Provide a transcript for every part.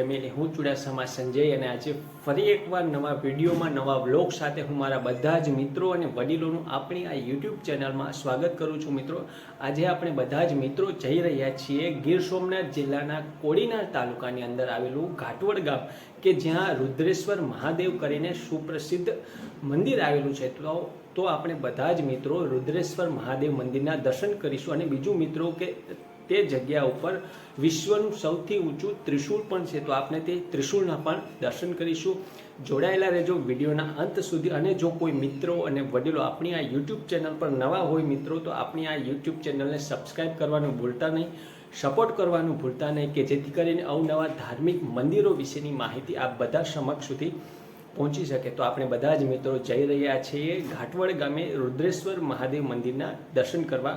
Family હું ચુડાસમા સંજય અને આજે ફરી એકવાર નવા વિડીયોમાં નવા વ્લોગ સાથે હું મારા બધા જ મિત્રો અને વડીલોનું આપણી આ યુટ્યુબ ચેનલમાં સ્વાગત કરું છું મિત્રો. આજે આપણે બધા જ મિત્રો જઈ રહ્યા છીએ ગીર સોમનાથ જિલ્લાના કોડીનાર તાલુકાની અંદર આવેલું ઘાટવડ ગામ, કે જ્યાં રુદ્રેશ્વર મહાદેવ કરીને સુપ્રસિદ્ધ મંદિર આવેલું છે. તો તો આપણે બધા જ મિત્રો રુદ્રેશ્વર મહાદેવ મંદિરના દર્શન કરીશું અને બીજું મિત્રો કે તે જગ્યા ઉપર વિશ્વનું સૌથી ઊંચું ત્રિશૂળ પણ છે. તો આપણે તે ત્રિશૂળના પણ દર્શન કરીશું. જોડાયેલા રહેજો વિડીયોના અંત સુધી. અને જો કોઈ મિત્રો અને વડીલો આપણી આ યુટ્યુબ ચેનલ પર નવા હોય મિત્રો, તો આપણી આ યુટ્યુબ ચેનલને સબસ્ક્રાઈબ કરવાનું ભૂલતા નહીં. સપોર્ટ કરવાનું ભૂલતા નહીં કે જેથી કરીને અવનવા ધાર્મિક મંદિરો વિશેની માહિતી આપ બધા સમક્ષ સુધી પહોંચી શકે. તો આપણે બધા જ મિત્રો જઈ રહ્યા છીએ. ઘાટવડ ગામે રુદ્રેશ્વર મહાદેવ મંદિરના દર્શન કરવા.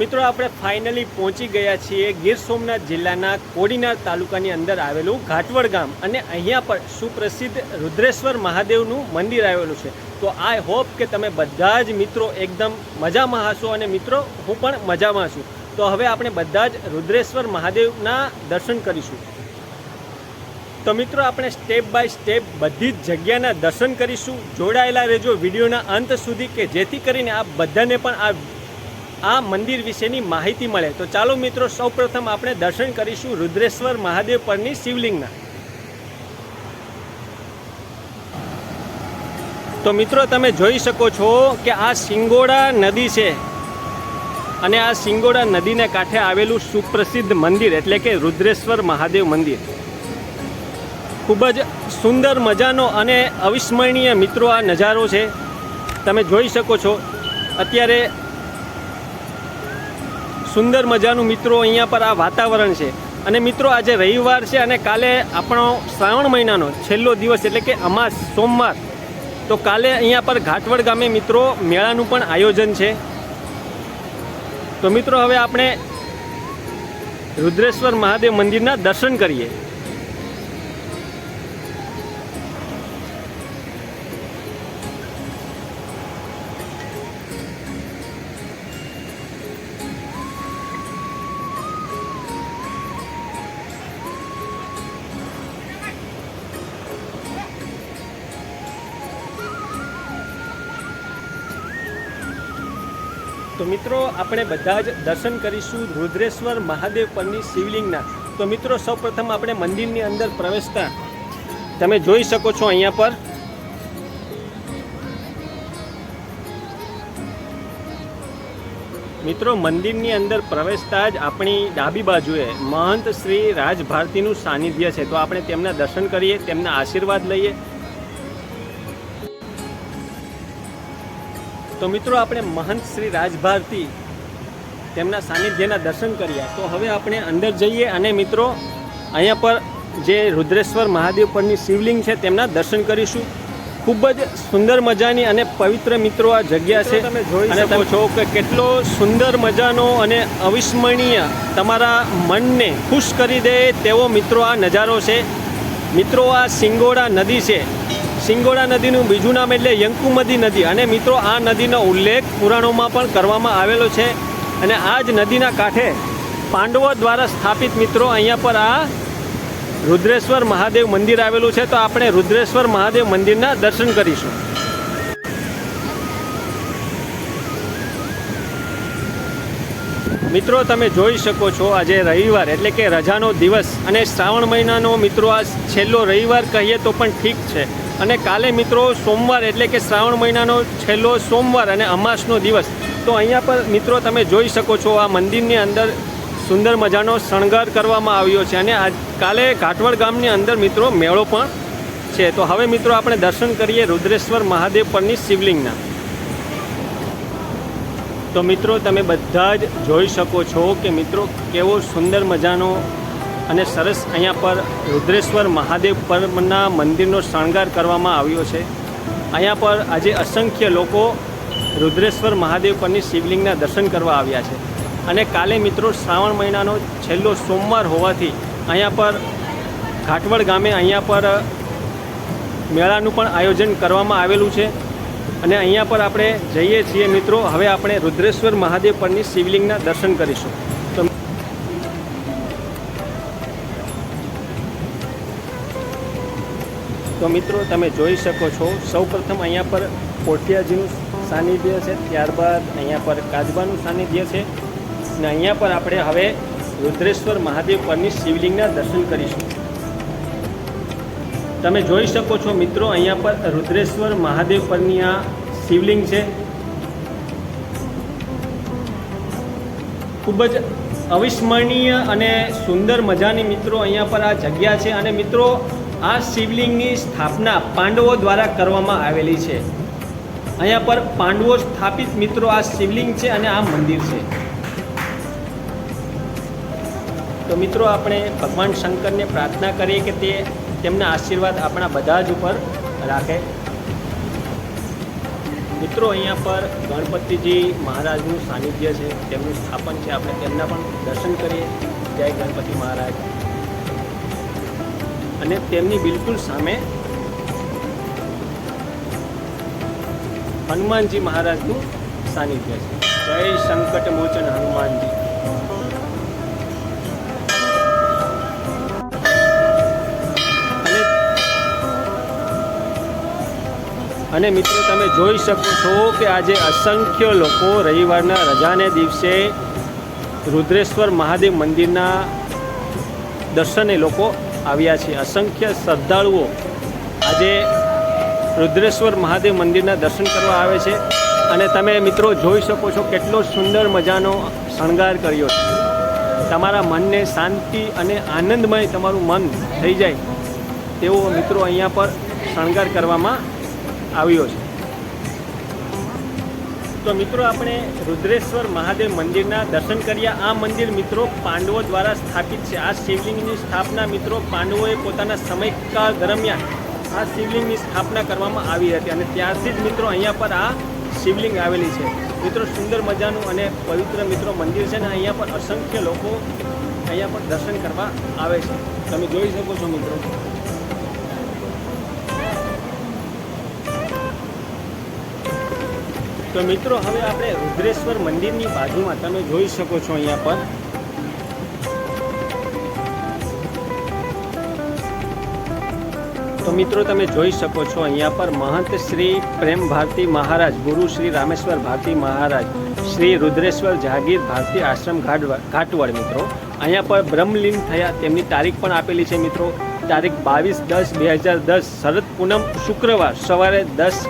મિત્રો, આપણે ફાઇનલી પહોંચી ગયા છીએ ગીર સોમનાથ જિલ્લાના કોડીનાર તાલુકાની અંદર આવેલું ઘાટવડ ગામ અને અહીંયા પર સુપ્રસિદ્ધ રુદ્રેશ્વર મહાદેવનું મંદિર આવેલું છે. તો આઈ હોપ કે તમે બધા જ મિત્રો એકદમ મજામાં હશો અને મિત્રો, હું પણ મજામાં છું. તો હવે આપણે બધા જ રુદ્રેશ્વર મહાદેવના દર્શન કરીશું. તો મિત્રો, આપણે સ્ટેપ બાય સ્ટેપ બધી જ જગ્યાના દર્શન કરીશું. જોડાયેલા રહેજો વિડીયોના અંત સુધી કે જેથી કરીને આપ બધાને પણ આ આ મંદિર વિશેની માહિતી મળે તો ચાલો મિત્રો સૌપ્રથમ આપણે દર્શન કરીશું રુદ્રેશ્વર મહાદેવ પરની શિવલિંગના. તો મિત્રો તમે જોઈ શકો છો કે આ સિંગોડા નદી છે અને આ સિંગોડા નદીને કાંઠે આવેલું સુપ્રસિદ્ધ મંદિર એટલે કે રુદ્રેશ્વર મહાદેવ મંદિર. ખૂબ જ સુંદર મજાનો અને અવિસ્મરણીય મિત્રો આ નજારો છે. તમે જોઈ શકો છો. અત્યારે સુંદર મજાનું મિત્રો અહીંયા પર આ વાતાવરણ છે. અને મિત્રો, આજે રવિવાર છે અને કાલે આપણો શ્રાવણ મહિનાનો છેલ્લો દિવસ એટલે કે અમાસ સોમવાર. તો કાલે અહીંયા પર ઘાટવડ ગામે મિત્રો મેળાનું પણ આયોજન છે. તો મિત્રો, હવે આપણે રુદ્રેશ્વર મહાદેવ મંદિરના દર્શન કરીએ. તો મિત્રો, આપણે બધા જ દર્શન કરીશું રુદ્રેશ્વર મહાદેવ પરની શિવલિંગના. તો મિત્રો, સૌપ્રથમ આપણે મંદિરની અંદર પ્રવેશતા. તમે જોઈ શકો છો અહીંયા પર. મિત્રો, મંદિરની અંદર પ્રવેશતા જ આપણી ડાબી બાજુએ મહંત શ્રી રાજભારતીનું સાનિધ્ય છે. તો આપણે તેમના દર્શન કરીએ, તેમના આશીર્વાદ લઈએ. તો મિત્રો આપણે મહંત શ્રી રાજભારતી તેમના સાનિધ્યના દર્શન કર્યા. તો હવે આપણે અંદર જઈએ અને મિત્રો અહીંયા પર જે રુદ્રેશ્વર મહાદેવ પરની શિવલિંગ છે તેમના દર્શન કરીશું. ખૂબ જ સુંદર મજાની અને પવિત્ર મિત્રો આ જગ્યા છે. તમે જોઈ શકો છો કે કેટલો સુંદર મજાનો અને અવિસ્મરણીય તમારા મનને ખુશ કરી દે તેવો મિત્રો આ નજારો છે. મિત્રો આ સિંગોડા નદી છે. સિંગોડા નદીનું બીજું નામ એટલે યંકુમદી નદી. અને મિત્રો, આ નદીનો ઉલ્લેખ પુરાણોમાં પણ કરવામાં આવેલો છે. અને આ જ નદીના કાંઠે પાંડવો દ્વારા સ્થાપિત મિત્રો, અહીંયા પર આ રુદ્રેશ્વર મહાદેવ મંદિર આવેલું છે. તો આપણે રુદ્રેશ્વર મહાદેવ મંદિરના દર્શન કરીશું. મિત્રો, તમે જોઈ શકો છો આજે રવિવાર, એટલે કે રજાનો દિવસ. અને શ્રાવણ મહિનાનો મિત્રો, આ છેલ્લો રવિવાર કહીએ તો પણ ઠીક છે. અને કાલે મિત્રો સોમવાર એટલે કે શ્રાવણ મહિનાનો છેલ્લો સોમવાર અને અમાસનો દિવસ. તો અહીંયા પર મિત્રો તમે જોઈ શકો છો આ મંદિરની અંદર સુંદર મજાનો શણગાર કરવામાં આવ્યો છે અને આજ કાલે ઘાટવડ ગામની અંદર મિત્રો મેળો પણ છે. તો હવે મિત્રો આપણે દર્શન કરીએ રુદ્રેશ્વર મહાદેવ પરની શિવલિંગના. તો મિત્રો તમે બધા જ જોઈ શકો છો કે મિત્રો કેવો સુંદર મજાનો અને સરસ અહીંયા પર રુદ્રેશ્વર મહાદેવ પરના મંદિરનો શણગાર કરવામાં આવ્યો છે. અહીંયા પર આજે અસંખ્ય લોકો રુદ્રેશ્વર મહાદેવ પરની શિવલિંગના દર્શન કરવા આવ્યા છે. અને કાલે મિત્રો શ્રાવણ મહિનાનો છેલ્લો સોમવાર હોવાથી અહીંયા પર ઘાટવડ ગામે અહીંયા પર મેળાનું પણ આયોજન કરવામાં આવેલું છે. અને અહીંયા પર આપણે જઈએ છીએ મિત્રો, હવે આપણે રુદ્રેશ્વર મહાદેવ પરની શિવલિંગના દર્શન કરીશું. તો મિત્રો, તમે જોઈ શકો છો, સૌપ્રથમ અહીંયા પર કોઠિયાજીનું સાનિધ્ય છે, ત્યારબાદ અહીંયા પર કાજબાનું સાનિધ્ય છે, અને અહીંયા પર આપણે હવે રુદ્રેશ્વર મહાદેવ પરની શિવલિંગના દર્શન કરીશું. તમે જોઈ શકો છો મિત્રો, અહીંયા પર રુદ્રેશ્વર મહાદેવ પરની આ શિવલિંગ છે. ખૂબ જ અવિસ્મરણીય અને સુંદર મજાની મિત્રો અહીંયા પર આ જગ્યા છે, અને મિત્રો આ શિવલિંગની સ્થાપના પાંડવો દ્વારા કરવામાં આવેલી છે. અહીંયા પર પાંડવો સ્થાપિત મિત્રો આ શિવલિંગ છે અને આ મંદિર છે. તો મિત્રો આપણે ભગવાન શંકરને પ્રાર્થના કરીએ કે તે તેમના આશીર્વાદ આપણા બધા જ ઉપર રાખે. મિત્રો અહીંયા પર ગણપતિજી મહારાજનું સાનિધ્ય છે, તેમનું સ્થાપન છે. આપણે તેમના પણ દર્શન કરીએ. જય ગણપતિ મહારાજ. અને તેમની બિલકુલ સામે હનુમાનજી મહારાજનું સાનિધ્ય છે. જય સંકટ મોચન હનુમાનજી. અને મિત્રો, તમે જોઈ શકો છો કે આજે અસંખ્ય લોકો રવિવારના રજાને દિવસે રુદ્રેશ્વર મહાદેવ મંદિરના દર્શને લોકો આવ્યા છે. અસંખ્ય શ્રદ્ધાળુઓ આજે રુદ્રેશ્વર મહાદેવ મંદિરના દર્શન કરવા આવે છે. અને તમે મિત્રો જોઈ શકો છો કેટલો સુંદર મજાનો શણગાર કર્યો છે. તમારા મનને શાંતિ અને આનંદમય તમારું મન થઈ જાય તેવો મિત્રો અહીંયા પર શણગાર કરવામાં આવ્યો છે. તો મિત્રો આપણે રુદ્રેશ્વર મહાદેવ મંદિરના દર્શન કર્યા. આ મંદિર મિત્રો પાંડવો દ્વારા સ્થાપિત છે. આ શિવલિંગની સ્થાપના મિત્રો પાંડવોએ પોતાના સમયકાળ દરમિયાન આ શિવલિંગની સ્થાપના કરવામાં આવી હતી અને ત્યારથી જ મિત્રો અહીંયા પર આ શિવલિંગ આવેલી છે. મિત્રો સુંદર મજાનું અને પવિત્ર મિત્રો મંદિર છે ને અહીંયા પર અસંખ્ય લોકો અહીંયા પર દર્શન કરવા આવે છે. તમે જોઈ શકો છો મિત્રો. તો મિત્રો, હવે આપણે રુદ્રેશ્વર મંદિરની બાજુમાં તમે જોઈ શકો છો અહીંયા પર. તો મિત્રો, તમે જોઈ શકો છો અહીંયા પર મહંત શ્રી પ્રેમ ભારતી મહારાજ, ગુરુ શ્રી રામેશ્વર ભારતી મહારાજ, શ્રી રુદ્રેશ્વર જહાગીર ભારતી આશ્રમ ઘાટવડ ઘાટવડ મિત્રો. અહીંયા પર બ્રહ્મલીન થયા તેમની તારીખ પણ આપેલી છે મિત્રો. તારીખ બાવીસ દસ બે હજાર દસ, શરદ પૂનમ શુક્રવાર સવારે દસ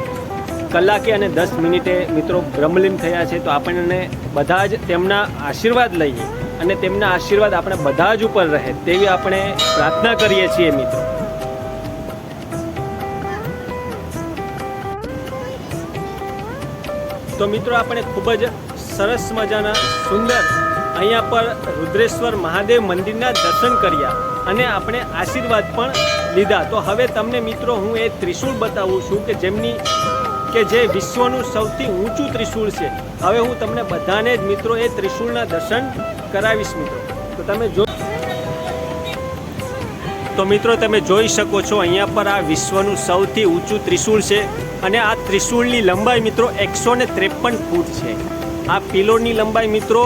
કલાકે અને દસ મિનિટે મિત્રો બ્રહ્મલીન થયા છે, તો આપણને બધા જ તેમના આશીર્વાદ લઈએ અને તેમના આશીર્વાદ આપણે બધા જ ઉપર રહે તેવી આપણે પ્રાર્થના કરીએ છીએ મિત્રો. તો મિત્રો આપણે ખૂબ જ સરસ મજાના સુંદર અહીંયા પર રુદ્રેશ્વર મહાદેવ મંદિરના દર્શન કર્યા અને આપણે આશીર્વાદ પણ લીધા. તો હવે તમને મિત્રો હું એ ત્રિશૂળ બતાવું છું કે જેમની કે જે વિશ્વનું સૌથી ઊંચું ત્રિશૂળ છે. હવે હું તમને બધાને જ મિત્રો એ ત્રિશૂળના દર્શન કરાવીશ મિત્રો. તો તમે જો તો મિત્રો તમે જોઈ શકો છો અહીંયા પર આ વિશ્વનું સૌથી ઊંચું ત્રિશૂળ છે અને આ ત્રિશૂળની લંબાઈ મિત્રો એકસો ને ત્રેપન ફૂટ છે. આ પિલોરની લંબાઈ મિત્રો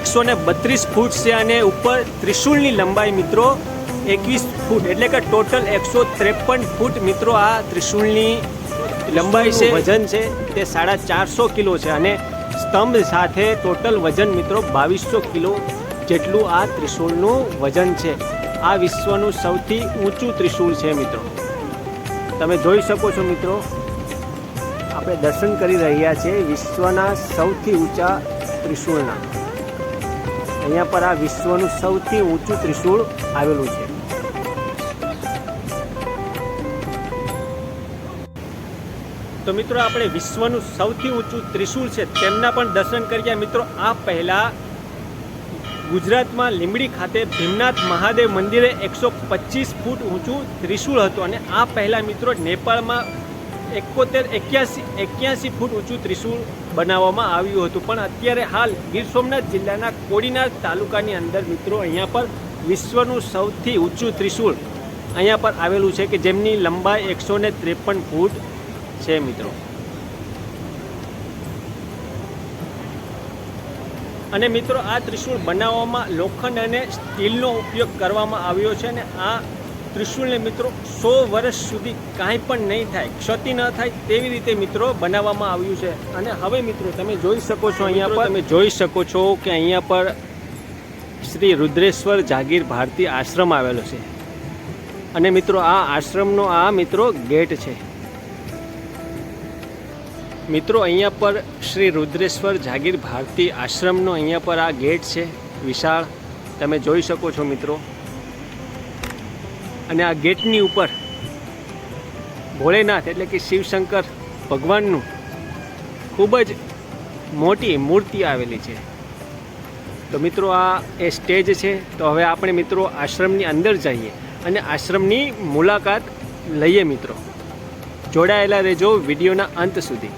એકસો ને બત્રીસ ફૂટ છે અને ઉપર ત્રિશૂળની લંબાઈ મિત્રો એકવીસ ફૂટ. એટલે કે ટોટલ એકસો ત્રેપન ફૂટ મિત્રો આ ત્રિશૂળની લંબાઈ છે, વજન છે, તે સાડા ચારસો કિલો છે અને સ્તંભ સાથે ટોટલ વજન મિત્રો બાવીસો કિલો જેટલું આ ત્રિશૂળનું વજન છે. આ વિશ્વનું સૌથી ઊંચું ત્રિશૂળ છે મિત્રો. તમે જોઈ શકો છો મિત્રો, આપણે દર્શન કરી રહ્યા છીએ વિશ્વના સૌથી ઊંચા ત્રિશૂળના. અહીંયા પર આ વિશ્વનું સૌથી ઊંચું ત્રિશૂળ આવેલું છે. તો મિત્રો આપણે વિશ્વનું સૌથી ઊંચું ત્રિશૂળ છે, તેમના પણ દર્શન કર્યા. મિત્રો, આ પહેલાં ગુજરાતમાં લીંબડી ખાતે ભીમનાથ મહાદેવ મંદિરે એકસો પચીસ ફૂટ ઊંચું ત્રિશૂળ હતું અને આ પહેલાં મિત્રો નેપાળમાં એકોતેર, એક્યાસી એક્યાસી ફૂટ ઊંચું ત્રિશૂળ બનાવવામાં આવ્યું હતું. પણ અત્યારે હાલ ગીર સોમનાથ જિલ્લાના કોડીનાર તાલુકાની અંદર મિત્રો અહીંયા પર વિશ્વનું સૌથી ઊંચું ત્રિશૂળ અહીંયા પર આવેલું છે કે જેમની લંબાઈ એકસો ને ત્રેપન ફૂટ છે મિત્રો. અને મિત્રો આ ત્રિશૂળ બનાવવામાં લોખંડ અને સ્ટીલનો ઉપયોગ કરવામાં આવ્યો છે અને આ ત્રિશૂળને મિત્રો સો વર્ષ સુધી કાંઈ પણ નહીં થાય ક્ષતિ ન થાય તેવી રીતે મિત્રો બનાવવામાં આવ્યું છે. અને હવે મિત્રો તમે જોઈ શકો છો અહીંયા પર તમે જોઈ શકો છો કે અહીંયા પર શ્રી રુદ્રેશ્વર જાગીર ભારતી આશ્રમ આવેલો છે. અને મિત્રો આ આશ્રમનો આ મિત્રો ગેટ છે. મિત્રો, અહીંયા પર શ્રી રુદ્રેશ્વર જાગીર ભારતી આશ્રમનો અહીંયા પર આ ગેટ છે, વિશાળ. તમે જોઈ શકો છો મિત્રો. અને આ ગેટની ઉપર ભોળેનાથ એટલે કે શિવશંકર ભગવાનનું ખૂબ જ મોટી મૂર્તિ આવેલી છે. તો મિત્રો, આ એ સ્ટેજ છે. તો હવે આપણે મિત્રો આશ્રમની અંદર જઈએ અને આશ્રમની મુલાકાત લઈએ મિત્રો. જોડાયેલા રહેજો વિડીયોના અંત સુધી.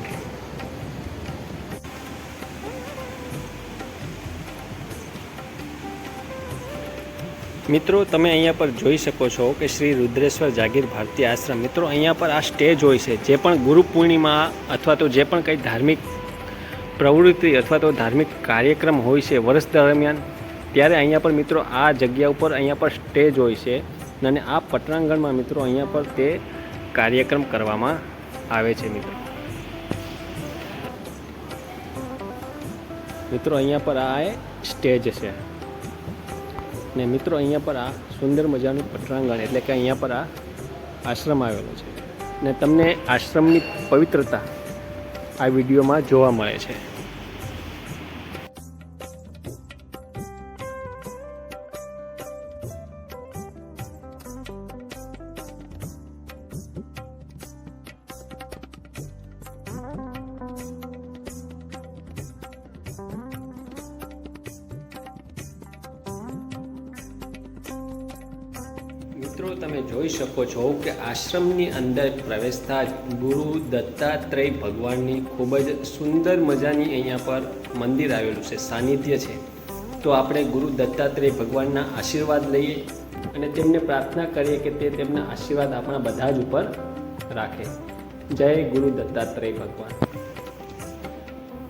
મિત્રો, તમે અહીંયા પર જોઈ શકો છો કે શ્રી રુદ્રેશ્વર જાગીર ભારતી આશ્રમ. મિત્રો, અહીંયા પર આ સ્ટેજ હોય છે. જે પણ ગુરુ પૂર્ણિમા અથવા તો જે પણ કંઈ ધાર્મિક પ્રવૃત્તિ અથવા તો ધાર્મિક કાર્યક્રમ હોય છે વર્ષ દરમિયાન, ત્યારે અહીંયા પર મિત્રો આ જગ્યા ઉપર અહીંયા પર સ્ટેજ હોય છે અને આ પટરાંગણમાં મિત્રો અહીંયા પર તે કાર્યક્રમ કરવામાં આવે છે મિત્રો. મિત્રો, અહીંયા પર આ સ્ટેજ છે. ને મિત્રો, અહીંયા પર આ સુંદર મજાનું પટરાંગણ એટલે કે અહીંયા પર આ આશ્રમ આવેલો છે. ને તમને આશ્રમની પવિત્રતા આ વિડીયોમાં જોવા મળે છે. મિત્રો, તમે જોઈ શકો છો કે આશ્રમની અંદર પ્રવેશતા જ ગુરુ દત્તાત્રેય ભગવાનની ખૂબ જ સુંદર મજાની અહીંયા પર મંદિર આવેલું છે, સાનિધ્ય છે. તો આપણે ગુરુ દત્તાત્રેય ભગવાનના આશીર્વાદ લઈએ અને તેમને પ્રાર્થના કરીએ કે તે તેમના આશીર્વાદ આપણા બધા જ ઉપર રાખે. જય ગુરુ દત્તાત્રેય ભગવાન.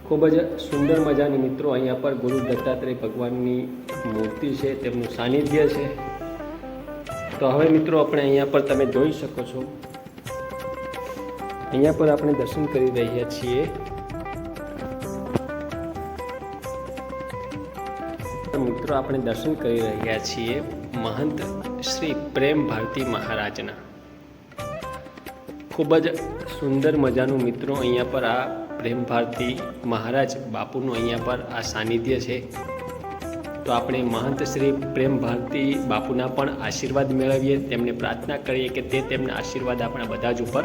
ખૂબ જ સુંદર મજાની મિત્રો, અહીંયા પર ગુરુ દત્તાત્રેય ભગવાનની મૂર્તિ છે, તેમનું સાનિધ્ય છે. તો હવે મિત્રો આપણે અહીંયા પર તમે જોઈ શકો છો. અહીંયા પર આપણે દર્શન કરી રહ્યા છીએ. મિત્રો આપણે દર્શન કરી રહ્યા છીએ મહંત શ્રી પ્રેમ ભારતી મહારાજના. ખૂબ જ સુંદર મજાનું મિત્રો અહીંયા પર આ પ્રેમ ભારતી મહારાજ બાપુનું અહીંયા પર આ સાનિધ્ય છે. તો આપણે મહંત શ્રી પ્રેમ ભારતી બાપુના પણ આશીર્વાદ મેળવીએ. તેમને પ્રાર્થના કરીએ કે તે તેમના આશીર્વાદ આપણા બધા જ ઉપર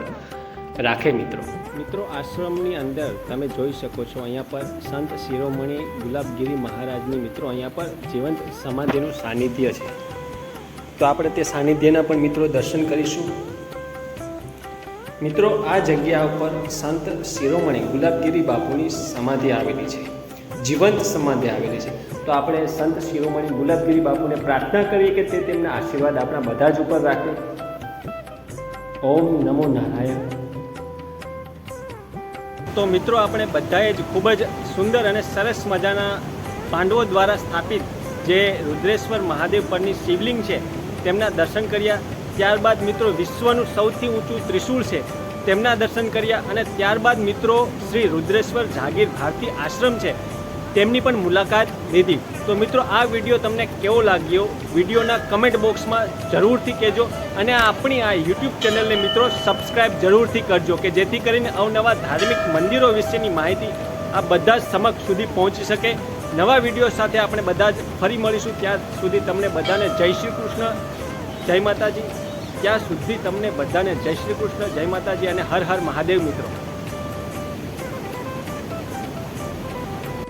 રાખે મિત્રો. મિત્રો, આશ્રમની અંદર તમે જોઈ શકો છો અહીંયા પર સંત શિરોમણી ગુલાબગીરી મહારાજની મિત્રો અહીંયા પર જીવંત સમાધિનું સાનિધ્ય છે. તો આપણે તે સાનિધ્યના પણ મિત્રો દર્શન કરીશું. મિત્રો, આ જગ્યા ઉપર સંત શિરોમણી ગુલાબગીરી બાપુની સમાધિ આવેલી છે. જીવંત સમાધિ આવેલી છે. તો આપણે સંત શિરોમણી ગુલાબગીરી બાપુને પ્રાર્થના કરીએ કે તે તેમના આશીર્વાદ આપણા બધા જ ઉપર રાખે. ઓમ નમો નારાયણ. તો મિત્રો, આપણે બધાએ જ ખૂબ જ સુંદર અને સરસ મજાના પાંડવો દ્વારા સ્થાપિત જે રુદ્રેશ્વર મહાદેવ પરની શિવલિંગ છે, તેમના દર્શન કર્યા. ત્યારબાદ મિત્રો, વિશ્વનું સૌથી ઊંચું ત્રિશૂળ છે, તેમના દર્શન કર્યા અને ત્યારબાદ મિત્રો, શ્રી રુદ્રેશ્વર જાગીર ભારતી આશ્રમ છે તેમની પણ મુલાકાત લીધી. તો મિત્રો, આ વીડિયો તમને કેવો લાગ્યો? વિડીયોના કમેન્ટ બોક્સમાં જરૂરથી કહેજો અને આપણી આ યુટ્યુબ ચેનલને મિત્રો સબસ્ક્રાઈબ જરૂરથી કરજો કે જેથી કરીને અવનવા ધાર્મિક મંદિરો વિશેની માહિતી આ બધા જ સમક્ષ સુધી પહોંચી શકે. નવા વીડિયો સાથે આપણે બધા જ ફરી મળીશું. ત્યાં સુધી તમને બધાને જય શ્રી કૃષ્ણ, જય માતાજી. ત્યાં સુધી તમને બધાને જય શ્રી કૃષ્ણ, જય માતાજી અને હર હર મહાદેવ મિત્રો.